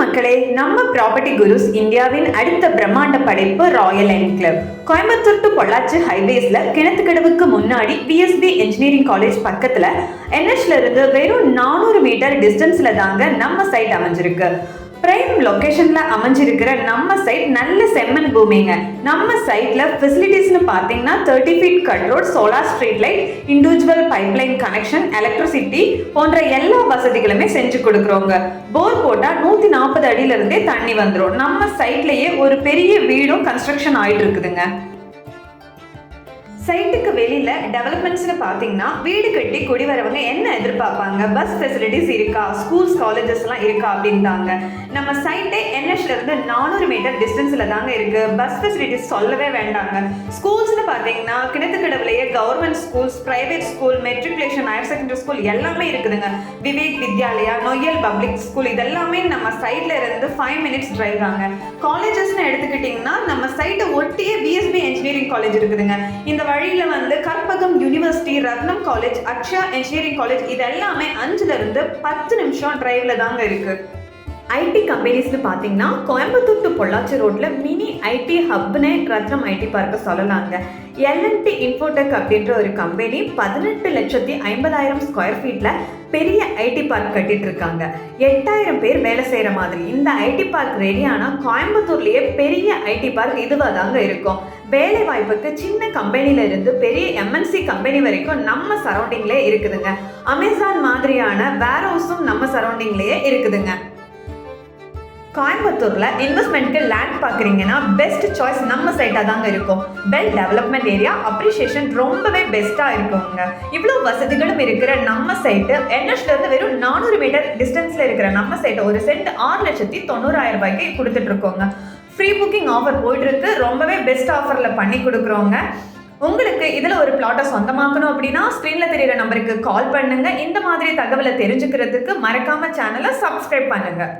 மக்களே நம்ம ப்ராப்பர்ட்டி குருஸ் இந்தியாவின் அடுத்த பிரம்மாண்ட படைப்பு royal enclave Coimbatore to Pollachi ஹைவேஸ்ல கிணத்துக்கடவுக்கு முன்னாடி பிஎஸ்பி இன்ஜினியரிங் காலேஜ் பக்கத்துல NH ல இருந்து வெறும் நானூறு மீட்டர் டிஸ்டன்ஸ்ல தாங்க நம்ம சைட் அமைஞ்சிருக்கு. பிரைம் லொக்கேஷனில் அமைஞ்சிருக்கிற நம்ம சைட் நல்ல செம்மன் பூமிங்க. நம்ம சைட்ல ஃபெசிலிட்டிஸ்னு பார்த்தீங்கன்னா thirty feet cut road solar street light individual pipeline connection electricity போன்ற எல்லா வசதிகளுமே செஞ்சு கொடுக்குறோங்க. போர் போட்டால் நூற்றி நாற்பது அடியிலிருந்தே தண்ணி வந்துடும் நம்ம சைட்லேயே ஒரு பெரிய வீடும் கன்ஸ்ட்ரக்ஷன் ஆகிட்டு இருக்குதுங்க. சைட்டுக்கு வெளியில டெவலப்மெண்ட்ஸ்னு பார்த்தீங்கன்னா வீடு கட்டி குடி வரவங்க என்ன எதிர்பார்ப்பாங்க? பஸ் ஃபெசிலிட்டிஸ் இருக்கா? ஸ்கூல்ஸ் காலேஜஸ்லாம் இருக்கா அப்படின்ட்டாங்க. நம்ம சைட்டே என்எஸ்ல இருந்து நானூறு மீட்டர் டிஸ்டன்ஸ்ல தாங்க இருக்கு. பஸ் ஃபெசிலிட்டிஸ் சொல்லவே வேண்டாங்க. ஸ்கூல்ஸ்னு பார்த்தீங்கன்னா கிணத்துக்கடவுலையே government schools private school matriculation higher secondary school எல்லாமே இருக்குதுங்க. விவேக் வித்யாலயா நொய்யல் பப்ளிக் ஸ்கூல் இதெல்லாமே நம்ம சைட்ல இருந்து ஃபைவ் மினிட்ஸ் டிரைவ் தாங்க. காலேஜஸ்னு எடுத்துக்கிட்டிங்கன்னா இன்ஜினியரிங் காலேஜ் இருக்குதுங்க. இந்த வழியில வந்து Karpagam university Ratnam college Akshaya engineering college இது எல்லாமே அஞ்சுல இருந்து பத்து நிமிஷம் டிரைவ்ல தாங்க இருக்கு. ஐடி கம்பெனிஸ்னு பார்த்தீங்கன்னா கோயம்புத்தூர் டு பொள்ளாச்சி ரோட்ல மினி ஐடி ஹப்னே ரத்னம் ஐடி பார்க்க சொல்லலாங்க. எல்என்டி இன்ஃபோடெக் அப்படின்ற ஒரு கம்பெனி பதினெட்டு லட்சத்தி ஐம்பதாயிரம் ஸ்கொயர் ஃபீட்ல பெரிய ஐடி பார்க் கட்டிட்டு இருக்காங்க எட்டாயிரம் பேர் வேலை செய்கிற மாதிரி. இந்த ஐடி பார்க் ரெடியானா கோயம்புத்தூர்லயே பெரிய ஐடி பார்க் இதுவாக தாங்க இருக்கும். வேலை வாய்ப்புக்கு சின்ன கம்பெனில இருந்து பெரிய எம்என்சி கம்பெனி வரைக்கும் நம்ம சரௌண்டிங்லேயே இருக்குதுங்க. அமேசான் மாதிரியான வேர் ஹவுஸும் நம்ம சரௌண்டிங்லேயே இருக்குதுங்க. கோயம்புத்தூரில் இன்வெஸ்ட்மெண்ட்க்கு லேண்ட் பார்க்குறீங்கன்னா பெஸ்ட் சாய்ஸ் நம்ம சைட்டாக தாங்க இருக்கும். பெல் டெவலப்மெண்ட் ஏரியா அப்ரிஷியேஷன் ரொம்பவே பெஸ்ட்டாக இருக்குங்க. இவ்வளோ வசதிகளும் இருக்கிற நம்ம சைட்டு என்எஸ்லேருந்து வெறும் நானூறு மீட்டர் டிஸ்டன்ஸில் இருக்கிற நம்ம சைட்டை ஒரு சென்ட் ஆறு லட்சத்தி தொண்ணூறாயிரம் ரூபாய்க்கு கொடுத்துட்டு இருக்கோங்க. ஃப்ரீ புக்கிங் ஆஃபர் போயிட்டுருக்கு. ரொம்பவே பெஸ்ட் ஆஃபரில் பண்ணி கொடுக்குறோங்க. உங்களுக்கு இதில் ஒரு பிளாட்டை சொந்தமாக்கணும் அப்படின்னா ஸ்க்ரீனில் தெரியிற நம்பருக்கு கால் பண்ணுங்கள் இந்த மாதிரி தகவலை தெரிஞ்சுக்கிறதுக்கு மறக்காம சேனலை சப்ஸ்கிரைப் பண்ணுங்கள்